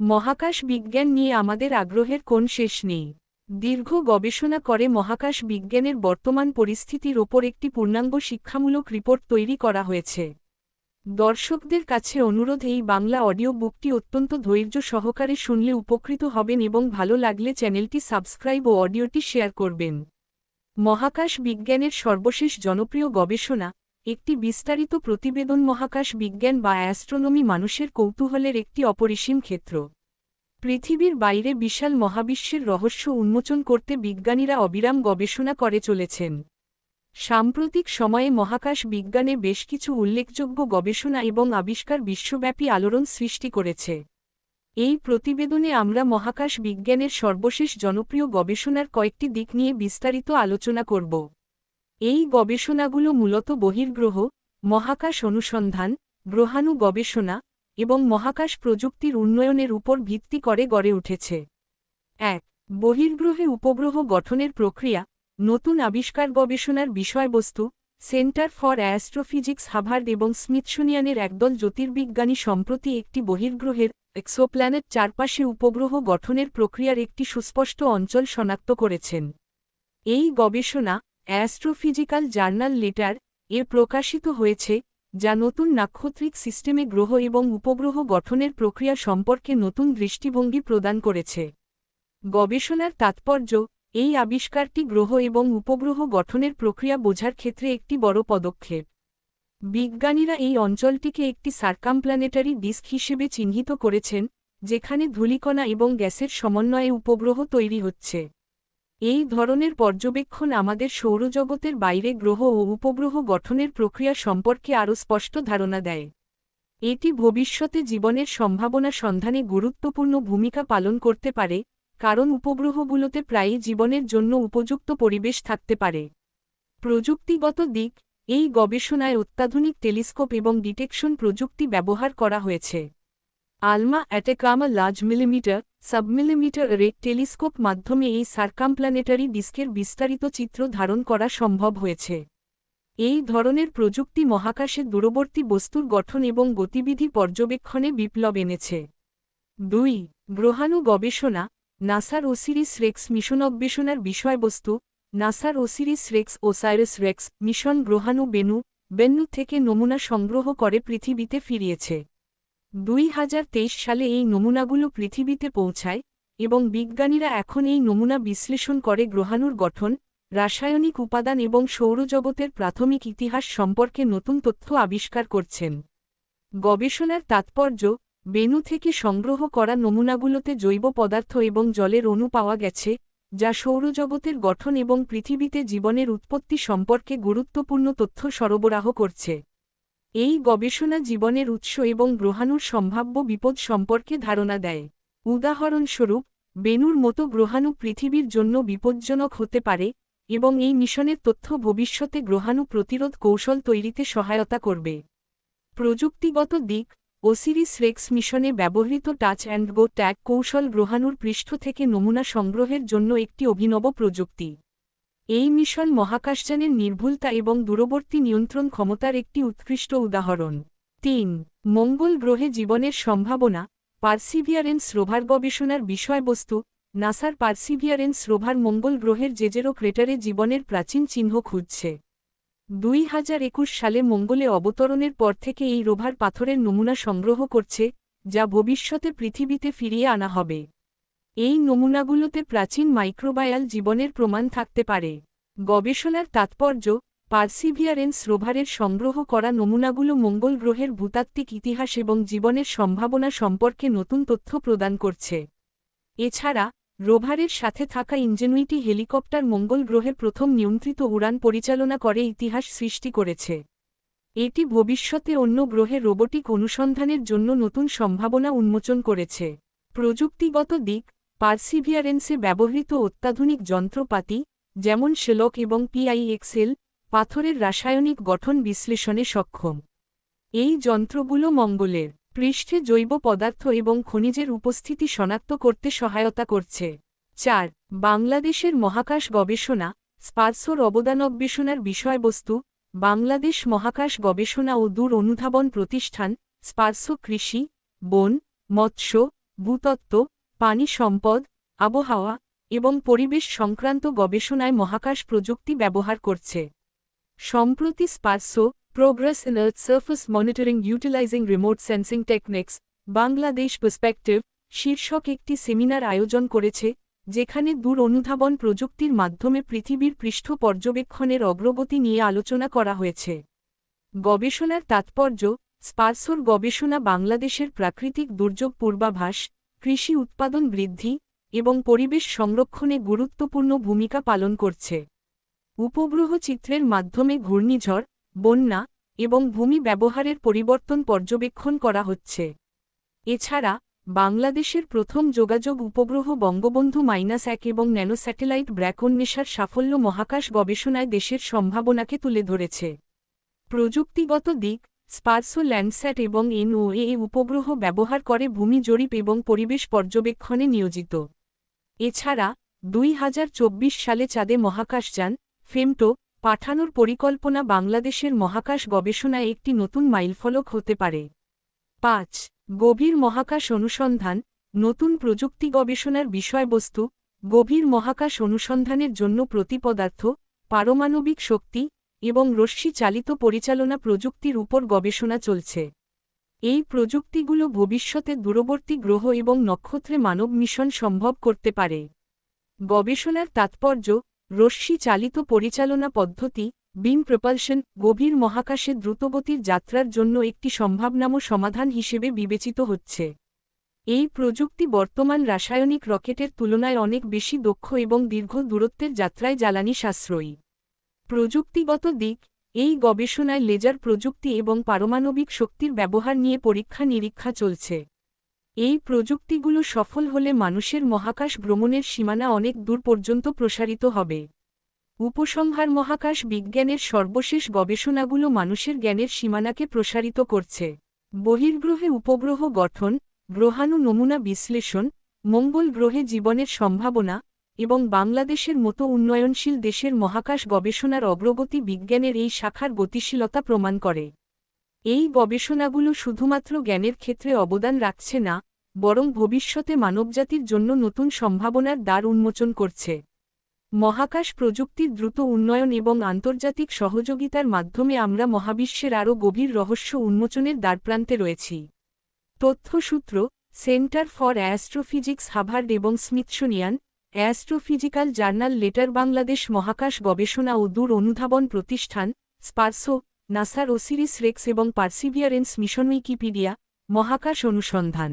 মহাকাশ বিজ্ঞান নিয়ে আমাদের আগ্রহের কোন শেষ নেই। দীর্ঘ গবেষণা করে মহাকাশ বিজ্ঞানের বর্তমান পরিস্থিতির ওপর একটি পূর্ণাঙ্গ শিক্ষামূলক রিপোর্ট তৈরি করা হয়েছে। দর্শকদের কাছে অনুরোধ, এই বাংলা অডিও বুকটি অত্যন্ত ধৈর্য সহকারে শুনলে উপকৃত হবেন এবং ভালো লাগলে চ্যানেলটি সাবস্ক্রাইব ও অডিওটি শেয়ার করবেন। মহাকাশ বিজ্ঞানের সর্বশেষ জনপ্রিয় গবেষণা একটি বিস্তারিত প্রতিবেদন মহাকাশ বিজ্ঞান বা অ্যাস্ট্রোনমি মানুষের কৌতূহলের একটি অপরিসীম ক্ষেত্র। পৃথিবীর বাইরে বিশাল মহাবিশ্বের রহস্য উন্মোচন করতে বিজ্ঞানীরা অবিরাম গবেষণা করে চলেছেন। সাম্প্রতিক সময়ে মহাকাশ বিজ্ঞানে বেশ কিছু উল্লেখযোগ্য গবেষণা এবং আবিষ্কার বিশ্বব্যাপী আলোড়ন সৃষ্টি করেছে। এই প্রতিবেদনে আমরা মহাকাশ বিজ্ঞানের সর্বশেষ জনপ্রিয় গবেষণার কয়েকটি দিক নিয়ে বিস্তারিত আলোচনা করব। এই গবেষণাগুলো মূলত বহির্গ্রহ, মহাকাশ অনুসন্ধান, গ্রহাণু গবেষণা এবং মহাকাশ প্রযুক্তির উন্নয়নের উপর ভিত্তি করে গড়ে উঠেছে। এক, বহির্গ্রহে উপগ্রহ গঠনের প্রক্রিয়া, নতুন আবিষ্কার গবেষণার বিষয়বস্তু, সেন্টার ফর অ্যাস্ট্রোফিজিক্স হাভার্ড এবং স্মিথসোনিয়ানের একদল জ্যোতির্বিজ্ঞানী সম্প্রতি একটি বহির্গ্রহের এক্সোপ্ল্যানেট চারপাশে উপগ্রহ গঠনের প্রক্রিয়ার একটি সুস্পষ্ট অঞ্চল শনাক্ত করেছেন। এই গবেষণা অ্যাস্ট্রোফিজিক্যাল জার্নাল লেটার এ প্রকাশিত হয়েছে, যা নতুন নাক্ষত্রিক সিস্টেমে গ্রহ এবং উপগ্রহ গঠনের প্রক্রিয়া সম্পর্কে নতুন দৃষ্টিভঙ্গি প্রদান করেছে। গবেষণার তাৎপর্য, এই আবিষ্কারটি গ্রহ এবং উপগ্রহ গঠনের প্রক্রিয়া বোঝার ক্ষেত্রে একটি বড় পদক্ষেপ। বিজ্ঞানীরা এই অঞ্চলটিকে একটি সার্কামপ্ল্যানেটারি ডিস্ক হিসেবে চিহ্নিত করেছেন, যেখানে ধূলিকণা এবং গ্যাসের সমন্বয়ে উপগ্রহ তৈরি হচ্ছে। এই ধরনের পর্যবেক্ষণ আমাদের সৌরজগতের বাইরে গ্রহ ও উপগ্রহ গঠনের প্রক্রিয়া সম্পর্কে আরও স্পষ্ট ধারণা দেয়। এটি ভবিষ্যতে জীবনের সম্ভাবনা সন্ধানে গুরুত্বপূর্ণ ভূমিকা পালন করতে পারে, কারণ উপগ্রহগুলোতে প্রায়ই জীবনের জন্য উপযুক্ত পরিবেশ থাকতে পারে। প্রযুক্তিগত দিক, এই গবেষণায় অত্যাধুনিক টেলিস্কোপ এবং ডিটেকশন প্রযুক্তি ব্যবহার করা হয়েছে। ALMA Atacama large millimeter submillimeter array telescope মাধ্যমে এই সার্কামপ্ল্যানেটারি ডিস্কের বিস্তারিত চিত্র ধারণ করা সম্ভব হয়েছে। এই ধরনের প্রযুক্তি মহাকাশে দূরবর্তী বস্তুর গঠন এবং গতিবিধি পর্যবেক্ষণে বিপ্লব এনেছে। দুই, গ্রহাণু গবেষণা, নাসার ওসিরিস রেক্স মিশন অন্বেষণার বিষয়বস্তু, নাসার ওসিরিস রেক্স ও সাইরাস রেক্স মিশন গ্রহাণু বেনু বেন্নু থেকে নমুনা সংগ্রহ করে পৃথিবীতে ফিরিয়েছে। দুই হাজার তেইশ সালে এই নমুনাগুলো পৃথিবীতে পৌঁছায় এবং বিজ্ঞানীরা এখন এই নমুনা বিশ্লেষণ করে গ্রহাণুর গঠন, রাসায়নিক উপাদান এবং সৌরজগতের প্রাথমিক ইতিহাস সম্পর্কে নতুন তথ্য আবিষ্কার করছেন। গবেষণার তাৎপর্য বেনু থেকে সংগ্রহ করা নমুনাগুলোতে জৈব পদার্থ এবং জলের অণু পাওয়া গেছে, যা সৌরজগতের গঠন এবং পৃথিবীতে জীবনের উৎপত্তি সম্পর্কে গুরুত্বপূর্ণ তথ্য সরবরাহ করছে। এই গবেষণা জীবনের উৎস এবং গ্রহাণুর সম্ভাব্য বিপদ সম্পর্কে ধারণা দেয়। উদাহরণস্বরূপ বেনুর মতো গ্রহাণু পৃথিবীর জন্য বিপজ্জনক হতে পারে এবং এই মিশনের তথ্য ভবিষ্যতে গ্রহাণু প্রতিরোধ কৌশল তৈরিতে সহায়তা করবে। প্রযুক্তিগত দিক ওসিরিস রেক্স মিশনে ব্যবহৃত টাচ অ্যান্ড গো ট্যাগ কৌশল গ্রহাণুর পৃষ্ঠ থেকে নমুনা সংগ্রহের জন্য একটি অভিনব প্রযুক্তি। এই মিশন মহাকাশযানের নির্ভুলতা এবং দূরবর্তী নিয়ন্ত্রণ ক্ষমতার একটি উৎকৃষ্ট উদাহরণ। তিন, মঙ্গল গ্রহে জীবনের সম্ভাবনা, পার্সিভিয়ারেন্স রোভার গবেষণার বিষয়বস্তু, নাসার পার্সিভিয়ারেন্স রোভার মঙ্গল গ্রহের জেজেরো ক্রেটারে জীবনের প্রাচীন চিহ্ন খুঁজছে। দুই হাজার একুশ সালে মঙ্গলে অবতরণের পর থেকে এই রোভার পাথরের নমুনা সংগ্রহ করছে, যা ভবিষ্যতে পৃথিবীতে ফিরিয়ে আনা হবে। এই নমুনাগুলোতে প্রাচীন মাইক্রোবায়াল জীবনের প্রমাণ থাকতে পারে। গবেষণার তাৎপর্য, পার্সিভিয়ারেন্স রোভারের সংগ্রহ করা নমুনাগুলো মঙ্গল গ্রহের ভূতাত্ত্বিক ইতিহাস এবং জীবনের সম্ভাবনা সম্পর্কে নতুন তথ্য প্রদান করছে। এছাড়া, রোভারের সাথে থাকা ইঞ্জেনুইটি হেলিকপ্টার মঙ্গল গ্রহে প্রথম নিয়ন্ত্রিত উড়ান পরিচালনা করে ইতিহাস সৃষ্টি করেছে। এটি ভবিষ্যতে অন্য গ্রহে রোবোটিক অনুসন্ধানের জন্য নতুন সম্ভাবনা উন্মোচন করেছে। প্রযুক্তিগত দিক পার্সিভিয়ারেন্সে ব্যবহৃত অত্যাধুনিক যন্ত্রপাতি, যেমন শেলক এবং পিআইএক্সেল পাথরের রাসায়নিক গঠন বিশ্লেষণে সক্ষম। এই যন্ত্রগুলো মঙ্গলের পৃষ্ঠে জৈব পদার্থ এবং খনিজের উপস্থিতি শনাক্ত করতে সহায়তা করছে। চার, বাংলাদেশের মহাকাশ গবেষণা, স্পার্সোর অবদানবেষণার বিষয়বস্তু, বাংলাদেশ মহাকাশ গবেষণা ও দূর অনুধাবন প্রতিষ্ঠান, স্পার্সো কৃষি, বন, মৎস্য, ভূতত্ত্ব পানি সম্পদ, আবহাওয়া এবং পরিবেশ সংক্রান্ত গবেষণায় মহাকাশ প্রযুক্তি ব্যবহার করছে। সম্প্রতি SPARRSO progress in earth surface monitoring utilizing remote sensing techniques Bangladesh perspective শীর্ষক একটি সেমিনার আয়োজন করেছে, যেখানে দূর অনুধাবন প্রযুক্তির মাধ্যমে পৃথিবীর পৃষ্ঠ পর্যবেক্ষণের অগ্রগতি নিয়ে আলোচনা করা হয়েছে। গবেষণার তাৎপর্য, স্পার্সোর গবেষণা বাংলাদেশের প্রাকৃতিক দুর্যোগ পূর্বাভাস কৃষি উৎপাদন বৃদ্ধি এবং পরিবেশ সংরক্ষণে গুরুত্বপূর্ণ ভূমিকা পালন করছে। উপগ্রহ চিত্রের মাধ্যমে ঘূর্ণিঝড়, বন্যা এবং ভূমি ব্যবহারের পরিবর্তন পর্যবেক্ষণ করা হচ্ছে। এছাড়া, বাংলাদেশের প্রথম যোগাযোগ উপগ্রহ বঙ্গবন্ধু মাইনাস এক এবং ন্যানো স্যাটেলাইট ব্র্যাকন্বেষার সাফল্য মহাকাশ গবেষণায় দেশের সম্ভাবনাকে তুলে ধরেছে। প্রযুক্তিগত দিক স্পার্সো ল্যান্ডস্যাট এবং এনওএ উপগ্রহ ব্যবহার করে ভূমি জরিপ এবং পরিবেশ পর্যবেক্ষণে নিয়োজিত। এছাড়া, দুই হাজার চব্বিশ সালে চাঁদে মহাকাশযান ফেমটো, পাঠানোর পরিকল্পনা বাংলাদেশের মহাকাশ গবেষণায় একটি নতুন মাইলফলক হতে পারে। পাঁচ, গভীর মহাকাশ অনুসন্ধান, নতুন প্রযুক্তি গবেষণার বিষয়বস্তু, গভীর মহাকাশ অনুসন্ধানের জন্য প্রতিপদার্থ, পারমাণবিক শক্তি এবং রশ্মি চালিত পরিচালনা প্রযুক্তির উপর গবেষণা চলছে। এই প্রযুক্তিগুলো ভবিষ্যতে দূরবর্তী গ্রহ এবং নক্ষত্রে মানব মিশন সম্ভব করতে পারে। গবেষণার তাৎপর্য, রশ্মি চালিত পরিচালনা পদ্ধতি, বিম প্রপালশন, গভীর মহাকাশে দ্রুতগতির যাত্রার জন্য একটি সম্ভাবনাম সমাধান হিসেবে বিবেচিত হচ্ছে। এই প্রযুক্তি বর্তমান রাসায়নিক রকেটের তুলনায় অনেক বেশি দক্ষ এবং দীর্ঘ দূরত্বের যাত্রায় জ্বালানি সাশ্রয়ী। প্রযুক্তিগত দিক, এই গবেষণায় লেজার প্রযুক্তি এবং পারমাণবিক শক্তির ব্যবহার নিয়ে পরীক্ষা নিরীক্ষা চলছে। এই প্রযুক্তিগুলো সফল হলে মানুষের মহাকাশ ভ্রমণের সীমানা অনেক দূর পর্যন্ত প্রসারিত হবে। উপসংহার মহাকাশ বিজ্ঞানের সর্বশেষ গবেষণাগুলো মানুষের জ্ঞানের সীমানাকে প্রসারিত করছে। বহির্গ্রহে উপগ্রহ গঠন, গ্রহাণু নমুনা বিশ্লেষণ, মঙ্গল গ্রহে জীবনের সম্ভাবনা এবং বাংলাদেশের মতো উন্নয়নশীল দেশের মহাকাশ গবেষণার অগ্রগতি বিজ্ঞানের এই শাখার গতিশীলতা প্রমাণ করে। এই গবেষণাগুলো শুধুমাত্র জ্ঞানের ক্ষেত্রে অবদান রাখছে না, বরং ভবিষ্যতে মানবজাতির জন্য নতুন সম্ভাবনার দ্বার উন্মোচন করছে। মহাকাশ প্রযুক্তির দ্রুত উন্নয়ন এবং আন্তর্জাতিক সহযোগিতার মাধ্যমে আমরা মহাবিশ্বের আরও গভীর রহস্য উন্মোচনের দ্বারপ্রান্তে রয়েছি। তথ্যসূত্র, সেন্টার ফর অ্যাস্ট্রোফিজিক্স হাভার্ড এবং Smithsonian astrophysical journal letter Bangladesh মহাকাশ গবেষণা ও দূর অনুধাবন প্রতিষ্ঠান, স্পার্সো, নাসার ওসিরিস রেক্স এবং পার্সিভিয়ারেন্স মিশন উইকিপিডিয়া, মহাকাশ অনুসন্ধান।